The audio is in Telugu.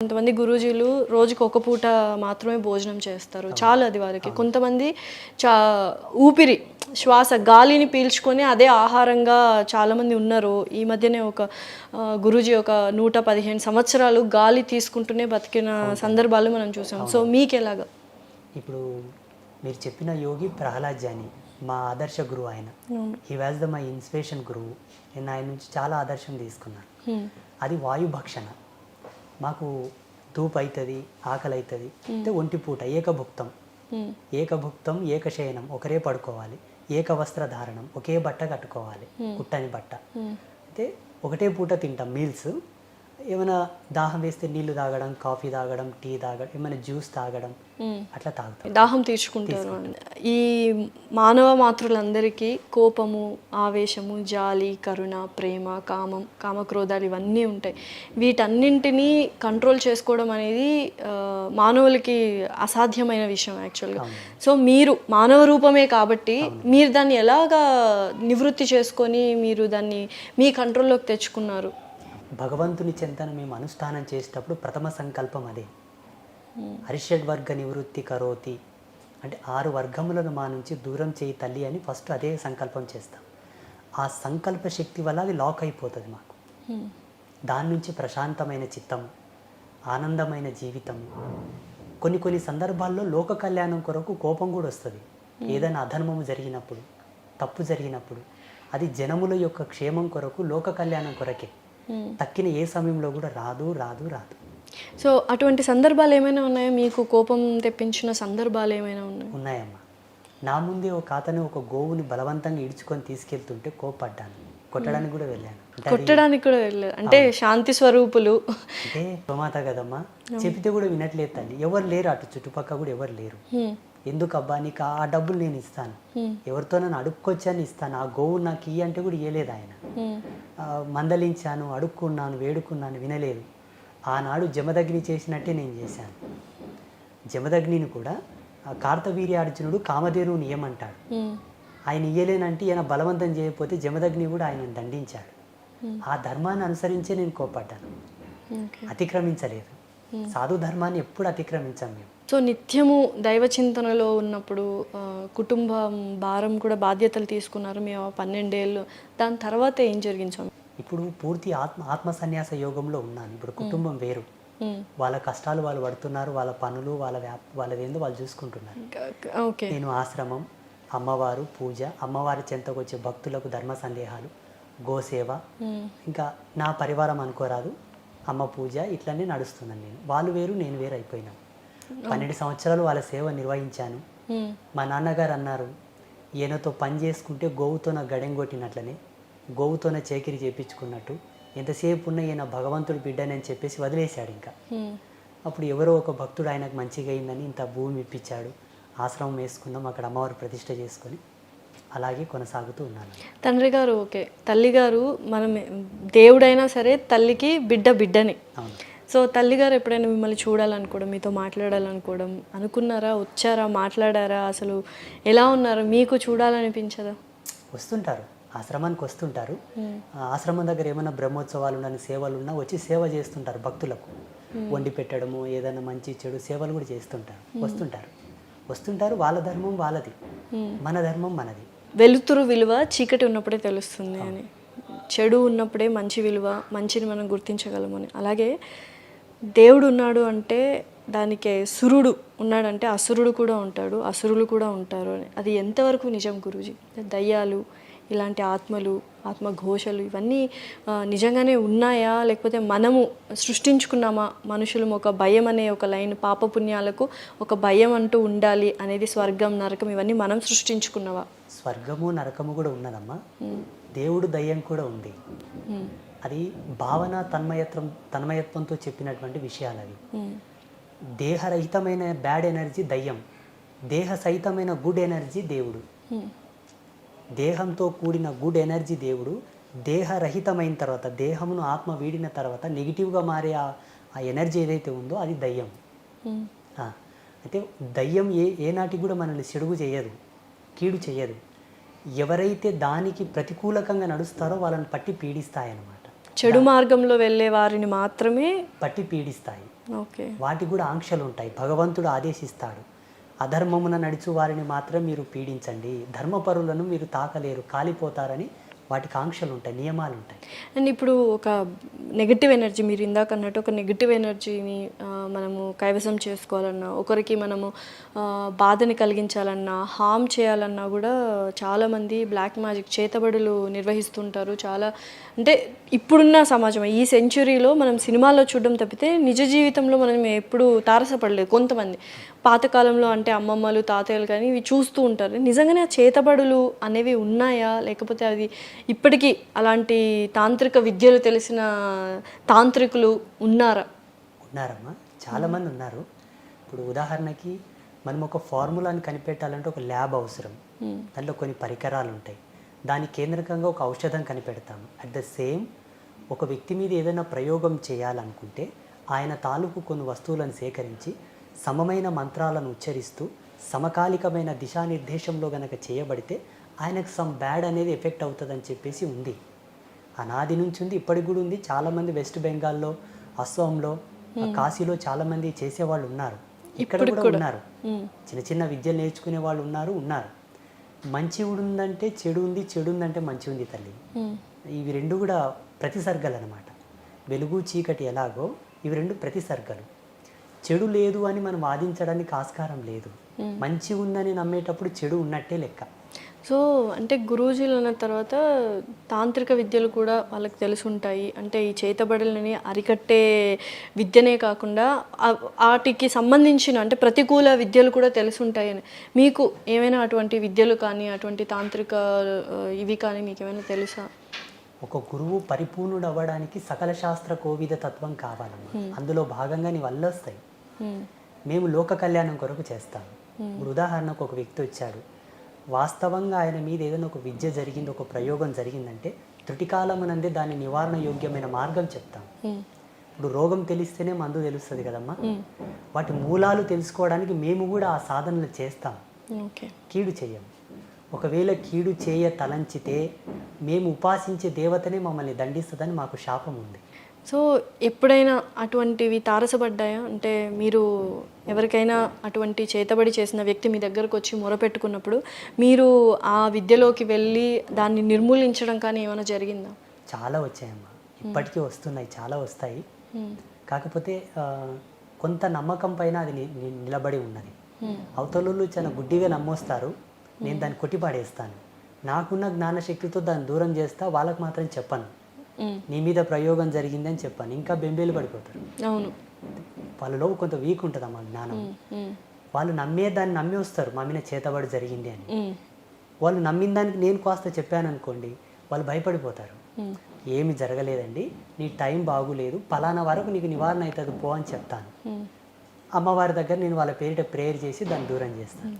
కొంతమంది గురూజీలు రోజుకి ఒక పూట మాత్రమే భోజనం చేస్తారు. చాలు అది వారికి. కొంతమంది చా ఊపిరి శ్వాస గాలిని పీల్చుకొని అదే ఆహారంగా చాలామంది ఉన్నారు. ఈ మధ్యనే ఒక గురూజీ ఒక నూట పదిహేను సంవత్సరాలు గాలి తీసుకుంటూనే బతికిన సందర్భాలు మనం చూసాం. సో మీకు ఎలాగా ఇప్పుడు మీరు చెప్పిన యోగి ప్రహ్లాద్ జాని మా ఆదర్శ గురువు ఆయన. He was the my inspiration గురువు. నేను ఆయన నుంచి చాలా ఆదర్శం తీసుకున్నాను. అది వాయు భక్షణ మాకు ధూపు అవుతుంది ఆకలి అవుతుంది అంటే ఒంటి పూట ఏకభుక్తం. ఏకభుక్తం ఏకశయనం ఒకరే పడుకోవాలి. ఏక వస్త్ర ధారణం ఒకే బట్ట కట్టుకోవాలి. కుట్టని బట్ట. అయితే ఒకటే పూట తింటాం మీల్స్. ఏమైనా దాహం వేస్తే నీళ్ళు తాగడం కాఫీ తాగడం టీ తాగడం ఏమైనా జ్యూస్ తాగడం. అట్లా తాగుతాం. దాహం తీర్చుకుంటారు ఈ మానవ మాతృలందరికీ కోపము ఆవేశము జాలి కరుణ ప్రేమ కామం కామక్రోధాలు ఇవన్నీ ఉంటాయి. వీటన్నింటినీ కంట్రోల్ చేసుకోవడం అనేది మానవులకి అసాధ్యమైన విషయం యాక్చువల్గా. సో మీరు మానవ రూపమే కాబట్టి మీరు దాన్ని ఎలాగా నివృత్తి చేసుకొని మీరు దాన్ని మీ కంట్రోల్లోకి తెచ్చుకున్నారు? భగవంతుని చెంతన మేము అనుష్ఠానం చేసేటప్పుడు ప్రథమ సంకల్పం అదే. హరిషడ్ వర్గ నివృత్తి కరోతి. అంటే ఆరు వర్గములను మా నుంచి దూరం చేయి తల్లి అని ఫస్ట్ అదే సంకల్పం చేస్తాం. ఆ సంకల్ప శక్తి వల్ల అది లాక్ అయిపోతుంది మాకు. దాని నుంచి ప్రశాంతమైన చిత్తం ఆనందమైన జీవితం. కొన్ని కొన్ని సందర్భాల్లో లోక కళ్యాణం కొరకు కోపం కూడా వస్తుంది. ఏదైనా అధర్మము జరిగినప్పుడు తప్పు జరిగినప్పుడు అది జనముల యొక్క క్షేమం కొరకు లోక కళ్యాణం కొరకే. తక్కిన ఏ సమయంలో కూడా రాదు రాదు రాదు. సో అటువంటి సందర్భాలు ఏమైనా ఉన్నాయా? మీకు కోపం తెప్పించిన సందర్భాలు ఏమైనా ఉన్నాయా? ఉన్నాయమ్మా. నా ముందే ఒక అతను ఒక గోవుని బలవంతంగా ఇడ్చుకొని తీసుకెళ్తుంటే కోపడ్డాను కొట్టడానికి కూడా వెళ్ళాను. కొట్టడానికి కూడా వెళ్ళారు అంటే శాంతి స్వరూపులు. అంటే ప్రమాత కదమ్మా. చెబితే కూడా వినట్లేదు తల్లి. ఎవరు లేరు అటు చుట్టుపక్కల కూడా ఎవరు లేరు. హ్మ్. ఎందుకు అబ్బా నీకు ఆ డబ్బులు నేను ఇస్తాను. ఎవరితో నన్ను అడుక్కొచ్చాను ఇస్తాను. ఆ గోవు నాకు ఇయ్యి అంటే కూడా ఇయ్యలేదు ఆయన. మందలించాను అడుక్కున్నాను వేడుకున్నాను వినలేదు. ఆనాడు జమదగ్ని చేసినట్టే నేను చేశాను. జమదగ్నిని కూడా కార్తవీర్యార్జునుడు కామధేనువుని హ్మ్. ఆయన ఇయ్యలేనంటే ఈయన బలవంతం చేయకపోతే జమదగ్ని కూడా ఆయన దండించాడు. ఆ ధర్మాన్ని అనుసరించే నేను కోపడ్డాను. అతిక్రమించలేదు. సాధు ధర్మాన్ని ఎప్పుడు అతిక్రమించాం మేము. సో నిత్యము దైవ చింతనలో ఉన్నప్పుడు కుటుంబం భారం కూడా బాధ్యతలు తీసుకున్నారు మేము పన్నెండేళ్ళు. దాని తర్వాత ఏం జరిగింది స్వామి? ఇప్పుడు పూర్తి ఆత్మ ఆత్మ సన్యాస యోగంలో ఉన్నాను. ఇప్పుడు కుటుంబం వేరు. వాళ్ళ కష్టాలు వాళ్ళు పడుతున్నారు వాళ్ళ పనులు వాళ్ళ వ్యాప్ వాళ్ళదేందో వాళ్ళు చూసుకుంటున్నారు. ఓకే. నేను ఆశ్రమం అమ్మవారు పూజ అమ్మవారి చెంతకు వచ్చే భక్తులకు ధర్మ సందేహాలు గోసేవ. ఇంకా నా పరివారం అనుకోరాదు. అమ్మ పూజ ఇట్లనే నడుస్తున్నాను నేను. వాళ్ళు వేరు నేను వేరు అయిపోయినాను పన్నెండు సంవత్సరాలు వాళ్ళ సేవ నిర్వహించాను. మా నాన్నగారు అన్నారు ఈయనతో పని చేసుకుంటే గోవుతోన గడెం కొట్టినట్లనే గోవుతోన చేకిరి చేపించుకున్నట్టు ఎంతసేపు ఉన్న ఈయన భగవంతుడు బిడ్డని అని చెప్పేసి వదిలేశాడు ఇంకా. అప్పుడు ఎవరో ఒక భక్తుడు ఆయనకు మంచిగా అయిందని ఇంత భూమి ఇప్పించాడు. ఆశ్రమం వేసుకున్నాం అక్కడ అమ్మవారు ప్రతిష్ట చేసుకొని అలాగే కొనసాగుతూ ఉన్నాను. తండ్రి గారు ఓకే. తల్లి గారు మనం దేవుడైనా సరే తల్లికి బిడ్డ బిడ్డని. అవును. సో తల్లి గారు ఎప్పుడైనా మిమ్మల్ని చూడాలనుకోవడం మీతో మాట్లాడాలనుకోవడం అనుకున్నారా? వచ్చారా? మాట్లాడారా? అసలు ఎలా ఉన్నారు? మీకు చూడాలనిపించదా? వస్తుంటారు. ఆశ్రమానికి వస్తుంటారు. ఆశ్రమం దగ్గర ఏమైనా బ్రహ్మోత్సవాలు ఉన్న సేవలు ఉన్నా వచ్చి సేవ చేస్తుంటారు భక్తులకు. వండి పెట్టడము ఏదైనా మంచి చెడు సేవలు కూడా చేస్తుంటారు. వస్తుంటారు. వస్తుంటారు. వాళ్ళ ధర్మం వాళ్ళది. మన ధర్మం మనది. వెలుతురు విలువ చీకటి ఉన్నప్పుడే తెలుస్తుంది అని. చెడు ఉన్నప్పుడే మంచి విలువ మంచిని మనం గుర్తించగలమని అలాగే దేవుడు ఉన్నాడు అంటే దానికి సురుడు ఉన్నాడంటే అసురుడు కూడా ఉంటాడు అసురులు కూడా ఉంటారు అని. అది ఎంతవరకు నిజం గురూజీ? దయ్యాలు ఇలాంటి ఆత్మలు ఆత్మఘోషలు ఇవన్నీ నిజంగానే ఉన్నాయా? లేకపోతే మనము సృష్టించుకున్నామా? మనుషులు ఒక భయం అనే ఒక లైన్ పాపపుణ్యాలకు ఒక భయం అంటూ ఉండాలి అనేది స్వర్గం నరకం ఇవన్నీ మనం సృష్టించుకున్నవా? స్వర్గము నరకము కూడా ఉన్నదమ్మా. దేవుడు దయ్యం కూడా ఉంది. అది భావన తన్మయత్వం తన్మయత్వంతో చెప్పినటువంటి విషయాలు అవి దేహరహితమైన బ్యాడ్ ఎనర్జీ దయ్యం దేహ సహితమైన గుడ్ ఎనర్జీ దేవుడు. దేహంతో కూడిన గుడ్ ఎనర్జీ దేవుడు దేహరహితమైన తర్వాత దేహమును ఆత్మ వీడిన తర్వాత నెగిటివ్గా మారే ఆ ఎనర్జీ ఏదైతే ఉందో అది దయ్యం. అయితే దయ్యం ఏ ఏనాటికి కూడా మనల్ని చెడుగు చేయదు కీడు చేయదు. ఎవరైతే దానికి ప్రతికూలకంగా నడుస్తారో వాళ్ళని పట్టి పీడిస్తాయన్నమాట. చెడు మార్గంలో వెళ్ళే వారిని మాత్రమే పట్టి పీడిస్తాయి. ఓకే. వాటికి కూడా ఆంక్షలు ఉంటాయి భగవంతుడు ఆదేశిస్తాడు. అధర్మమున నడుచు వారిని మాత్రం మీరు పీడించండి. ధర్మపరులను మీరు తాకలేరు. కాలిపోతారని వాటికి ఆంక్షలు ఉంటాయి నియమాలు ఉంటాయి అండ్ ఇప్పుడు ఒక నెగిటివ్ ఎనర్జీ మీరు ఇందాక అన్నట్టు ఒక నెగిటివ్ ఎనర్జీని మనము కైవసం చేసుకోవాలన్నా ఒకరికి మనము బాధని కలిగించాలన్నా హామ్ చేయాలన్నా కూడా చాలామంది బ్లాక్ మ్యాజిక్ చేతబడులు నిర్వహిస్తుంటారు. చాలా అంటే ఇప్పుడున్న సమాజం ఈ సెంచురీలో మనం సినిమాల్లో చూడడం తప్పితే నిజ జీవితంలో మనం ఎప్పుడు తారసపడలేదు. కొంతమంది పాతకాలంలో అంటే అమ్మమ్మలు తాతయ్యలు కానీ ఇవి చూస్తూ ఉంటారు. నిజంగానే ఆ చేతబడులు అనేవి ఉన్నాయా? లేకపోతే అది ఇప్పటికీ అలాంటి తాంత్రిక విద్యలు తెలిసిన తాంత్రికులు ఉన్నారా? ఉన్నారమ్మా. చాలామంది ఉన్నారు. ఇప్పుడు ఉదాహరణకి మనం ఒక ఫార్ములాని కనిపెట్టాలంటే ఒక ల్యాబ్ అవసరం. దాంట్లో కొన్ని పరికరాలు ఉంటాయి దాని కేంద్రకంగా ఒక ఔషధం కనిపెడతాం. అట్ ద సేమ్ ఒక వ్యక్తి మీద ఏదైనా ప్రయోగం చేయాలనుకుంటే ఆయన తాలూకు కొన్ని వస్తువులను సేకరించి సమమైన మంత్రాలను ఉచ్చరిస్తూ సమకాలికమైన దిశానిర్దేశంలో గనక చేయబడితే ఆయనకు సమ్ బ్యాడ్ అనేది ఎఫెక్ట్ అవుతుందని చెప్పేసి ఉంది. అనాది నుంచి ఉంది ఇప్పటికి కూడా ఉంది. చాలామంది వెస్ట్ బెంగాల్లో అస్సాంలో కాశీలో చాలామంది చేసేవాళ్ళు ఉన్నారు. ఇక్కడ కూడా ఉన్నారు. చిన్న చిన్న విద్యలు నేర్చుకునే వాళ్ళు ఉన్నారు ఉన్నారు. మంచి ఉందంటే చెడు ఉంది చెడు ఉందంటే మంచి ఉంది తల్లి. ఇవి రెండు కూడా ప్రతిసర్గలు అనమాట వెలుగు చీకటి ఎలాగో ఇవి రెండు ప్రతిసర్గలు. చెడు లేదు అని మనం వాదించడానికి ఆస్కారం లేదు. మంచి ఉందని నమ్మేటప్పుడు చెడు ఉన్నట్టే లెక్క. సో అంటే గురూజీలు అన్న తర్వాత తాంత్రిక విద్యలు కూడా వాళ్ళకి తెలిసి ఉంటాయి అంటే ఈ చేతబడులని అరికట్టే విద్యనే కాకుండా వాటికి సంబంధించిన అంటే ప్రతికూల విద్యలు కూడా తెలిసి ఉంటాయని మీకు ఏమైనా అటువంటి విద్యలు కానీ అటువంటి తాంత్రిక ఇవి కానీ మీకు ఏమైనా తెలుసా? ఒక గురువు పరిపూర్ణుడు అవ్వడానికి సకల శాస్త్ర కోవిద తత్వం కావాలమ్మా. అందులో భాగంగా నీ వల్ల వస్తాయి. మేము లోక కళ్యాణం కొరకు చేస్తాం. ఇప్పుడు ఉదాహరణకు ఒక వ్యక్తి వచ్చాడు. వాస్తవంగా ఆయన మీద ఏదైనా ఒక విద్య జరిగింది ఒక ప్రయోగం జరిగిందంటే త్రుటికాలమునందే దాని నివారణ యోగ్యమైన మార్గం చెప్తాం. ఇప్పుడు రోగం తెలిస్తేనే మందు తెలుస్తుంది కదమ్మా? వాటి మూలాలు తెలుసుకోవడానికి మేము కూడా ఆ సాధనలు చేస్తాం. ఓకే. కీడు చేయం ఒకవేళ కీడు చేయ తలంచితే మేము ఉపాసించే దేవతనే మమ్మల్ని దండిస్తుందని మాకు శాపం ఉంది సో ఎప్పుడైనా అటువంటివి తారసపడ్డాయా? అంటే మీరు ఎవరికైనా అటువంటి చేతబడి చేసిన వ్యక్తి మీ దగ్గరకు వచ్చి మొరపెట్టుకున్నప్పుడు మీరు ఆ విద్యలోకి వెళ్ళి దాన్ని నిర్మూలించడం కానీ ఏమైనా జరిగిందా? చాలా వచ్చాయమ్మా. ఇప్పటికీ వస్తున్నాయి చాలా వస్తాయి. కాకపోతే కొంత నమ్మకం పైన అది నిలబడి ఉన్నది. హ్మ్. అవతలలో చాలా గుడ్డిగా నమ్మొస్తారు. నేను దాన్ని కొట్టిపాడేస్తాను. నాకున్న జ్ఞానశక్తితో దాన్ని దూరం చేస్తా వాళ్ళకి మాత్రం చెప్పను. నీ మీద ప్రయోగం జరిగింది అని చెప్పాను. ఇంకా బెంబేలు పడిపోతారు. అవును. వాళ్ళలో కొంత వీక్ ఉంటుందమ్మా జ్ఞానం. హ్మ్. వాళ్ళు నమ్మే దాన్ని నమ్మి వస్తారు. మా మీద చేతబడి జరిగింది అని. వాళ్ళు నమ్మిన దానికి నేను కాస్త చెప్పాను అనుకోండి వాళ్ళు భయపడిపోతారు. ఏమి జరగలేదండి. నీ టైం బాగులేదు. పలానా వరకు నీకు నివారణ అవుతుంది పో అని చెప్తాను. అమ్మవారి దగ్గర నేను వాళ్ళ పేరిట ప్రేయర్ చేసి దాన్ని దూరం చేస్తాను.